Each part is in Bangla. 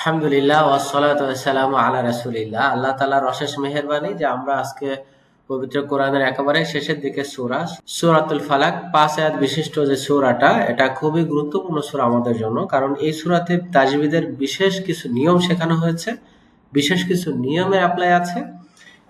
আলহামদুলিল্লাহ, ওয়াসসালাতু ওয়াসসালামু আলা রাসূলিল্লাহ। আল্লাহ তাআলার অশেষ মেহেরবানি যে আমরা আজকে পবিত্র কোরআনের একেবারে শেষের দিকে সূরা, সূরাতুল ফালাক, পাঁচ আয়াত বিশিষ্ট যে সূরাটা, এটা খুবই গুরুত্বপূর্ণ সূরা আমাদের জন্য, কারণ এই সূরাতে তাজবিদের বিশেষ কিছু নিয়ম শেখানো হয়েছে, বিশেষ কিছু নিয়মের অ্যাপ্লাই আছে।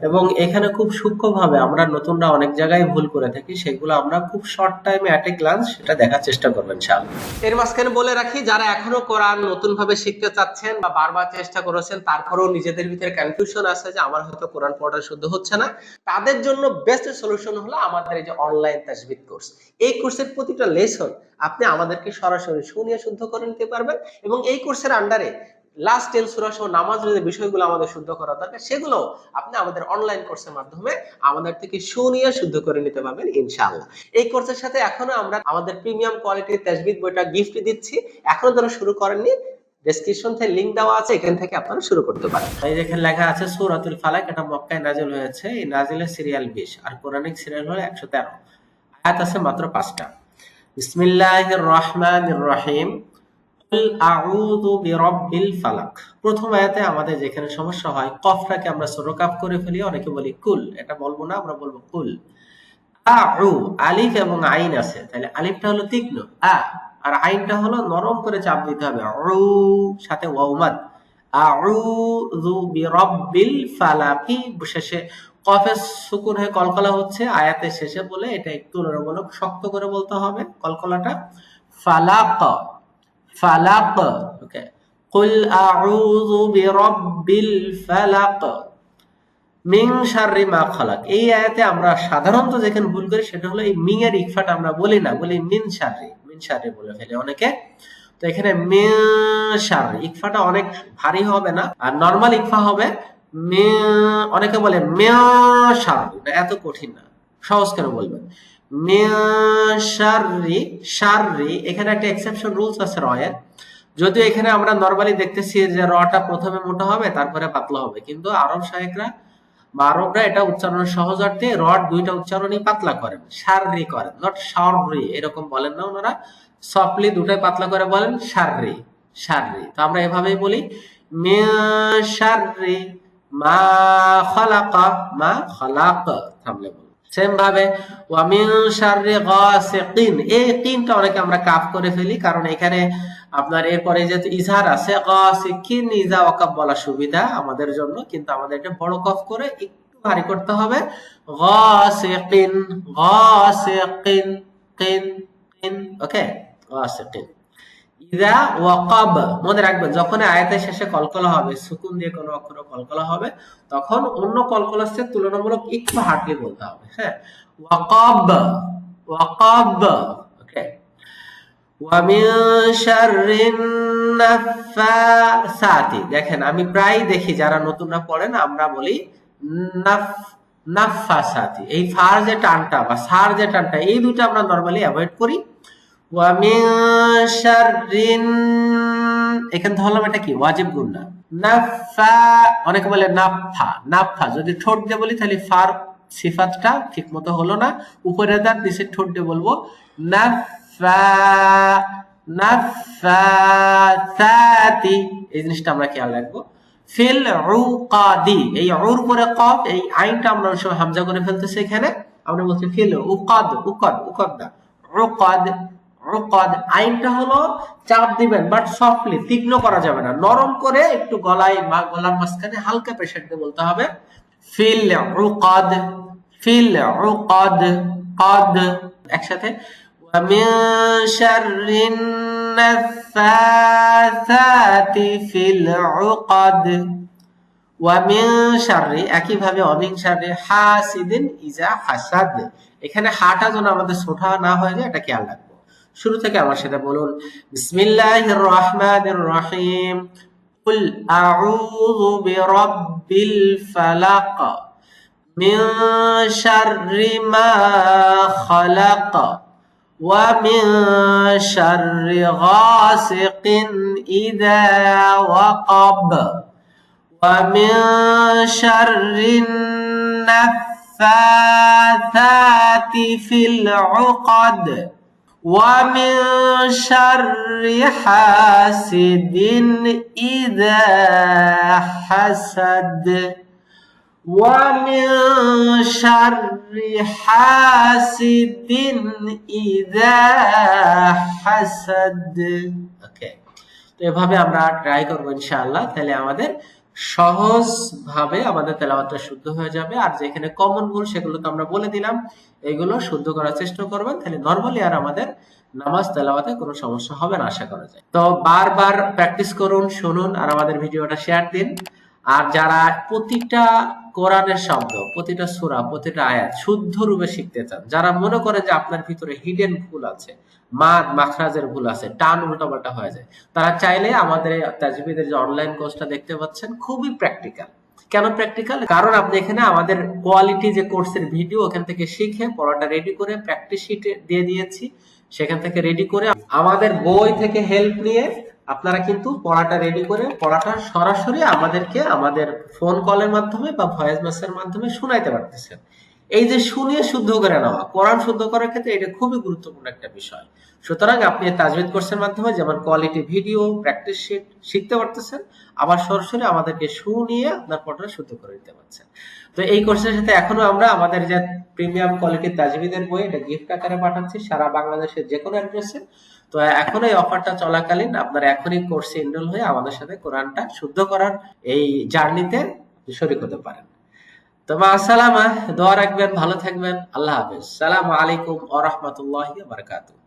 এবং এখানে খুব সূক্ষ্মভাবে আমরা নতুনরা অনেক জায়গায় ভুল করে থাকি, সেগুলো আমরা খুব শর্ট টাইমে অ্যাট এ গ্লান্স সেটা দেখার চেষ্টা করবেন ইনশাআল্লাহ। এর মাঝখানে বলে রাখি, যারা এখনও কোরআন নতুন ভাবে শিখতে চাচ্ছেন বা বারবার চেষ্টা করেছেন, তারপরেও নিজেদের ভিতরে কনফিউশন আছে যে আমার হয়তো কোরআন পড়া শুদ্ধ হচ্ছে না। তাদের জন্য বেস্ট সলিউশন হলো আমাদের এই যে অনলাইন তাজবিদ কোর্স এই কোর্সের প্রতিটা লেসন আপনি আমাদেরকে সরাসরি শুনিয়ে শুদ্ধ করে নিতে পারবেন এবং এই কোর্সের আন্ডারে লাস্ট টেন সুরা সহ নামাজের যে বিষয়গুলো আমাদের শুদ্ধ করা দরকার, সেগুলো আপনি আমাদের অনলাইন কোর্সের মাধ্যমে আমাদের থেকে শুনিয়ে শুদ্ধ করে নিতে পারবেন ইনশাআল্লাহ। এই কোর্সের সাথে এখনও আমরা আমাদের প্রিমিয়াম কোয়ালিটির তাজবিদ বইটা গিফট দিচ্ছি। এখনও যারা শুরু করেননি ডেসক্রিপশন থেকে লিংক দেওয়া আছে, এখান থেকে আপনারা শুরু করতে পারেন। এই যেখানে লেখা আছে, সূরাতুল ফালাক, এটা মক্কায় নাজিল হয়েছে। এই নাজিলের সিরিয়াল 20 আর কোরআনিক সিরিয়াল হলো 113 আয়াত আছে মাত্র 5টা বিসমিল্লাহির রহমানির রহিম। প্রথম আয়াতে আমাদের যেখানে সমস্যা হয়, কফটাকে আমরা করে ফেলি, অনেকে বলি কুল। এটা বলব না, আমরা বলব কুল। আলিফ এবং আইন আছে। তাহলে আলিফটা হলো তীক্ষ্ণ। আ, আর আইনটা হলো নরম করে চাপ দিতে হবে। সাথে ওয়াউমাদ শেষে কফে সুকুন হয়ে কলকলা হচ্ছে। আয়াতের শেষে বলে এটা একটু শক্ত করে বলতে হবে কলকলাটা। ফালাক। ফালাক। ওকে কুল আউযু বিরাব্বিল ফালাক মিং শাররি মা খালাক এই আয়াতে আমরা সাধারণত যেখানে ভুল করি সেটা হলো এই মিং এর ইকফাটা আমরা বলি না, বলি মিন শাররি। মিন শাররি বলে ফেলে অনেকে। তো এখানে মে শাররি, ইকফাটা অনেক ভারী হবে না। আর নরমাল ইকফা হবে মে অনেকে বলে মে শাররি। এটা এত কঠিন না, সহজ কেন বলবেন। শাররি শাররি, এখানে একটা এক্সেপশন রুলস আছে রয়ের। যদিও এখানে আমরা নরমালি দেখতেছি যে রটা প্রথমে মোটা হবে, তারপরে পাতলা হবে। কিন্তু আরব সাহেবরা বা আরবরা এটা উচ্চারণ সহজার্থে রড দুইটা উচ্চারণই পাতলা করেন সাররি করেন নট সাররি এরকম বলেন না ওনারা। সফটলি দুটাই পাতলা করে বলেন সাররি সাররি তো আমরা এভাবেই বলি সাররি মা খলাকা, মা খলাক, থামলে বলি সেম ভাবে ওয়ামিন শাররি গাসিকিন এই তিনটা অনেকে আমরা কাফ করে ফেলি, কারণ এখানে আপনার এরপরে যেহেতু ইজহার আছে, গাসিকিন ইজা ওয়াকাব বলা সুবিধা আমাদের জন্য, কিন্তু আমাদের এটা বড় কফ করে একটু ভারী করতে হবে। গাসিকিন গাসিকিন কিন কিন ওকে গাসিকিন ইদা ওয়াকাব, মনে রাখবেন যখন আয়াতের শেষে কলকলা হবে, সুকুন দিয়ে কোনো অক্ষর কলকলা হবে, তখন অন্য কলকলার সাথে তুলনামূলক একটু হার্ডলি বলতে হবে হ্যাঁ? ওয়াকাব ওয়াকাব ওকে ওয়ামিন শাররিন নাফাসাতি দেখেন, আমি প্রায় দেখি যারা নতুনরা পড়েন আমরা বলি নাফ নাফাসাতি এই ফার যে টানটা বা সার যে টানটা, এই দুটো আমরা নরমালি অ্যাভয়েড করি। ওয়ামিন শাররিন এখানে ধরলাম এটা কি? ওয়াজিব গুন্না নাফা অনেকে বলে নাফা নাফা যদি ঠোঁট দিয়ে বলি, তাহলে ফার সিফাতটা ঠিক মতো হলো না। উপরে দাঁত নিচে ঠোঁট দিয়ে বলব। নাফা নাফাসাতি এই জিনিসটা আমরা খেয়াল রাখব। ফিল উকাদি। এই উর পরে কফ, এই আইনটা আমরা সময় হামজা করে ফেলতেছি এখানে। আমরা বলছি ফিল উকাদ উকাদ উকাদ। না উকাদ। উকাদ আইনটা হলো চাপ দিবেন বাট সফটলি তীক্ষ্ণ করা যাবে না নরম করে একটু গলায় বা গলার মাঝখানে হালকা প্রেসার দিয়ে বলতে হবে ফিল উকাদ ফিল উকাদ কাদ একসাথে ومن شر النفاثات في العقد ওয়ামিন শাররি একইভাবে অমিন শাররি হাসিদিন ইজা হাসাদ এখানে হাটা যেন আমাদের ছোটা না হয়ে যায় এটা খেয়াল রাখবো শুরু থেকে আমার সাথে বলুন বিসমিল্লাহির রহমানির রহিম কুল আউযু বিরাব্বিল ফালাক মিন শাররি মা খালাক ومن شر غاسق إذا وقب ومن شر النفاثات في العقد ومن شر حاسد إذا حسد ومن شر حاسد إذا حسد ওকে তো এভাবে আমরা ট্রাই করবো ইনশাআল্লাহ তাহলে আমাদের সহজ ভাবে আমাদের তেলাওয়াতটা শুদ্ধ হয়ে যাবে। আর যেখানে কমন ভুল সেগুলো তো আমরা বলে দিলাম, এগুলো শুদ্ধ করার চেষ্টা করবেন। তাহলে নর্মালি আর আমাদের নামাজ তেলাওয়াতে কোনো সমস্যা হবে না, আশা করা যায়। তো বারবার প্র্যাকটিস করুন, শুনুন, আর আমাদের ভিডিওটা শেয়ার দিন। আর যারা প্রতিটা কোরআনের শব্দ, প্রতিটা সূরা, প্রতিটা আয়াত শুদ্ধ রূপে শিখতে চান, যারা মনে করে যে আপনার ভিতরে হিডেন ভুল আছে, মাদ, মাখরাজের ভুল আছে, টান উল্টাপাল্টা হয়ে যায়, তারা চাইলে আমাদের তাজবিদের যে অনলাইন কোর্সটা দেখতে পাচ্ছেন, খুবই প্র্যাকটিক্যাল কেন প্র্যাকটিক্যাল কারণ আপনি এখানে আমাদের কোয়ালিটি যে কোর্সের ভিডিও ওখান থেকে শিখে পড়াটা রেডি করে প্র্যাকটিস শিটে দিয়ে দিয়েছি, সেখান থেকে রেডি করে আমাদের বই থেকে হেল্প নিয়ে আপনারা কিন্তু পড়াটা রেডি করে, পড়াটা সরাসরি আমাদেরকে আমাদের ফোন কলের মাধ্যমে বা ভয়েস মেসের মাধ্যমে শোনাইতে পারতেছেন। এই যে শুনিয়ে শুদ্ধ করে নেওয়া, কোরআন শুদ্ধ করার ক্ষেত্রে এটা খুবই গুরুত্বপূর্ণ একটা বিষয়। সুতরাং আপনি তাজবিদ কোর্সের মাধ্যমে যেমন কোয়ালিটি ভিডিও প্র্যাকটিস শিট শিখতে পারতেছেন, আবার সরাসরি আমাদেরকে শুনিয়ে আপনার পড়াটা শুদ্ধ করে দিতে পারছেন। তো এই কোর্সের সাথে এখনও আমরা আমাদের যে প্রিমিয়াম কোয়ালিটির তাজবিদের বই, এটা গিফট আকারে পাঠাচ্ছি, সারা বাংলাদেশের যে কোনো অ্যাড্রেসে তো এখন এই অফারটা চলাকালীন আপনার এখনই কোর্সে এনরোল হয়ে আমাদের সাথে কোরআনটা শুদ্ধ করার এই জার্নিতে শরিক হতে পারেন। তো মা আসসালামা দোয়া রাখবেন, ভালো থাকবেন, আল্লাহ হাফেজ। সালাম আলাইকুম আ রহমতুল্লাহ বারকাতুহ।